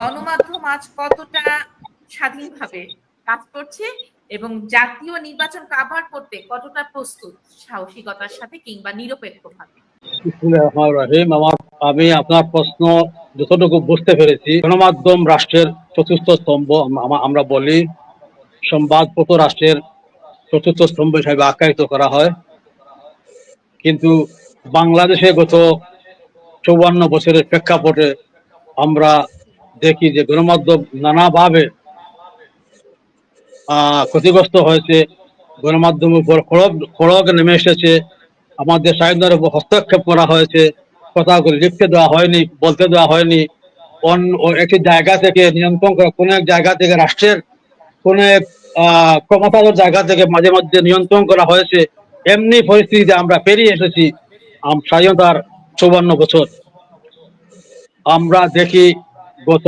গণমাধ্যম আজ কতটা স্বাধীনভাবে কাজ করছে এবং জাতীয় নির্বাচন কাভার করতে কতটা প্রস্তুত সাহসিকতার সাথে কিংবা নিরপেক্ষভাবে? আমি আপনার প্রশ্ন যতটুকু বুঝতে পেরেছি, গণমাধ্যম রাষ্ট্রের চতুর্থ স্তম্ভ আমরা বলি সংবাদ সংবাদপত্র রাষ্ট্রের চতুর্থ স্তম্ভ হিসাবে আখ্যায়িত করা হয়। কিন্তু বাংলাদেশে গত চৌবান্ন বছরের প্রেক্ষাপটে আমরা দেখি যে গণমাধ্যম নানাভাবে ক্ষতিগ্রস্ত হয়েছে। গণমাধ্যমের উপর খড়গ খড়গ নেমে এসেছে। আমাদের স্বাধীনতার উপর হস্তক্ষেপ করা হয়েছে। কথাগুলো লিখতে দেওয়া হয়নি, বলতে দেওয়া হয়নি। অন্য একটি জায়গা থেকে নিয়ন্ত্রণ করা, কোনো এক জায়গা থেকে রাষ্ট্রের কোন এক ক্ষমতাধর জায়গা থেকে মাঝে মধ্যে নিয়ন্ত্রণ করা হয়েছে। এমনি পরিস্থিতিতে আমরা পেরিয়ে এসেছি স্বাধীনতার চৌবান্ন বছর। আমরা দেখি গত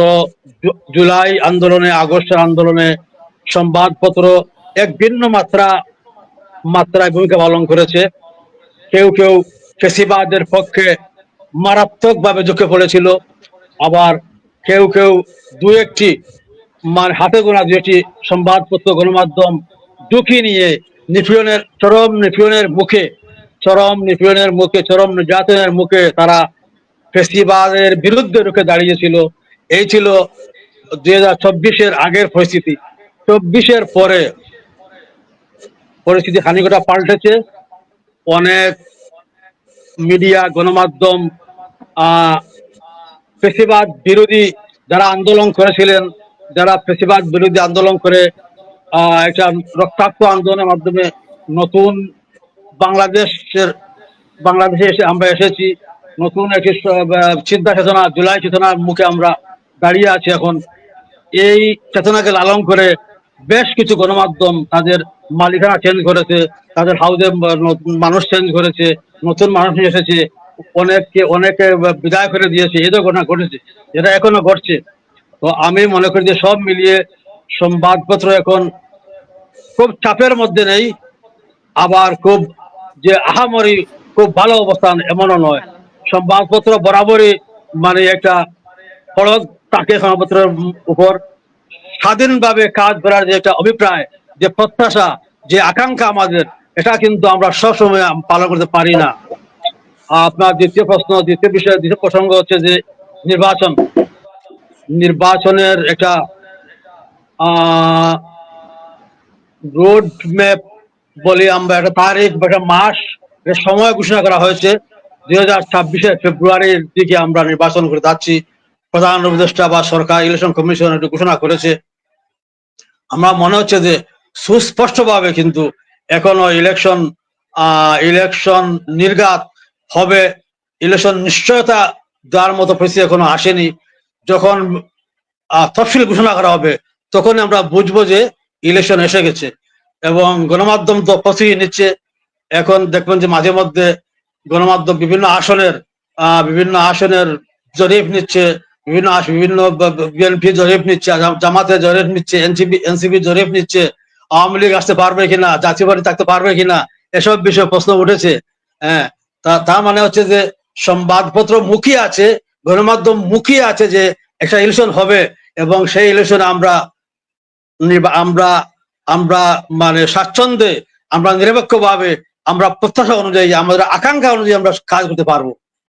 জুলাই আন্দোলনে, আগস্টের আন্দোলনে সংবাদপত্র এক ভিন্ন মাত্রা, মাত্রায় ভূমিকা পালন করেছে। কেউ কেউ ফেসিবাদের পক্ষে মারাত্মকভাবে ঝুঁকে পড়েছিল। আবার কেউ কেউ দু একটি মানে হাতে গোনা দু একটি সংবাদপত্র, গণমাধ্যম ঝুঁকি নিয়ে নিপীড়নের, চরম নিপীড়নের মুখে, চরম নিপীড়নের মুখে, চরম নির্যাতনের মুখে তারা ফেসিবাদের বিরুদ্ধে রুখে দাঁড়িয়েছিল। এই ছিল দুই হাজার চব্বিশের আগের পরিস্থিতি। চব্বিশের পরে পরিস্থিতি খানিকটা পাল্টেছে। অনেক মিডিয়া, গণমাধ্যম ফেসিবাদ বিরোধী যারা আন্দোলন করেছিলেন, যারা ফেসিবাদ বিরোধী আন্দোলন করে একটা রক্তাক্ত আন্দোলনের মাধ্যমে নতুন বাংলাদেশের, বাংলাদেশে এসে আমরা এসেছি। নতুন একটি চিন্তা চেতনা, জুলাই চেতনার মুখে আমরা দাঁড়িয়ে আছি এখন। এই চেতনাকে লালন করে বেশ কিছু গণমাধ্যম তাদের মালিকানা চেঞ্জ করেছে, তাদের হাউজে মানুষ চেঞ্জ করেছে, নতুন মানুষ এসেছে, অনেককে অনেকে বিদায় করে দিয়েছে, এই ঘটনা ঘটেছে, এটা এখনও ঘটছে। তো আমি মনে করি যে সব মিলিয়ে সংবাদপত্র এখন খুব চাপের মধ্যে নেই, আবার খুব যে আহামরি খুব ভালো অবস্থান এমনও নয়। সংবাদপত্র বরাবরই মানে একটা খড়গ তাকে সংবাদপত্রের উপর স্বাধীনভাবে কাজ করার যে একটা অভিপ্রায়, যে প্রত্যাশা, যে আকাঙ্ক্ষা আমাদের, এটা কিন্তু আমরা সবসময় পালন করতে পারি না। আপনার দ্বিতীয় প্রশ্ন, দ্বিতীয় বিষয় দ্বিতীয় প্রসঙ্গ হচ্ছে যে নির্বাচন। নির্বাচনের একটা রোড ম্যাপ বলি আমরা, একটা তারিখ বা একটা মাস সময় ঘোষণা করা হয়েছে। দুই হাজার ছাব্বিশের ফেব্রুয়ারির দিকে আমরা নির্বাচন করে যাচ্ছি। প্রধান উপদেষ্টা বা সরকার ইলেকশন কমিশন এটি ঘোষণা করেছে। আমরা মনে হচ্ছে যে সুস্পষ্টভাবে কিন্তু এখনও ইলেকশন ইলেকশন নির্ঘাত হবে। ইলেকশন নিশ্চয়তা দেওয়ার মতো পরিস্থিতি এখনও আসেনি। যখন তফসিল ঘোষণা করা হবে তখন আমরা বুঝব যে ইলেকশন এসে গেছে এবং গণমাধ্যম তো প্রস্তুতি নিচ্ছে। এখন দেখবেন যে মাঝে মধ্যে গণমাধ্যম বিভিন্ন আসনের বিভিন্ন আসনের জরিপ নিচ্ছে। বিভিন্ন বিভিন্ন বিএনপি জরিপ নিচ্ছে জামাতে জরিপ নিচ্ছে এনসিপি এনসিপি জরিপ নিচ্ছে, আওয়ামী লীগ আসতে পারবে কিনা, জাতীয় পার্টি থাকতে পারবে কিনা, এসব বিষয়ে প্রশ্ন উঠেছে। হ্যাঁ তা মানে হচ্ছে যে সংবাদপত্র মুখী আছে, গণমাধ্যম মুখিয়ে আছে যে একটা ইলেকশন হবে এবং সেই ইলেকশনে আমরা আমরা আমরা মানে স্বাচ্ছন্দ্যে, আমরা নিরপেক্ষভাবে, আমরা প্রত্যাশা অনুযায়ী, আমাদের আকাঙ্ক্ষা অনুযায়ী আমরা কাজ করতে পারব।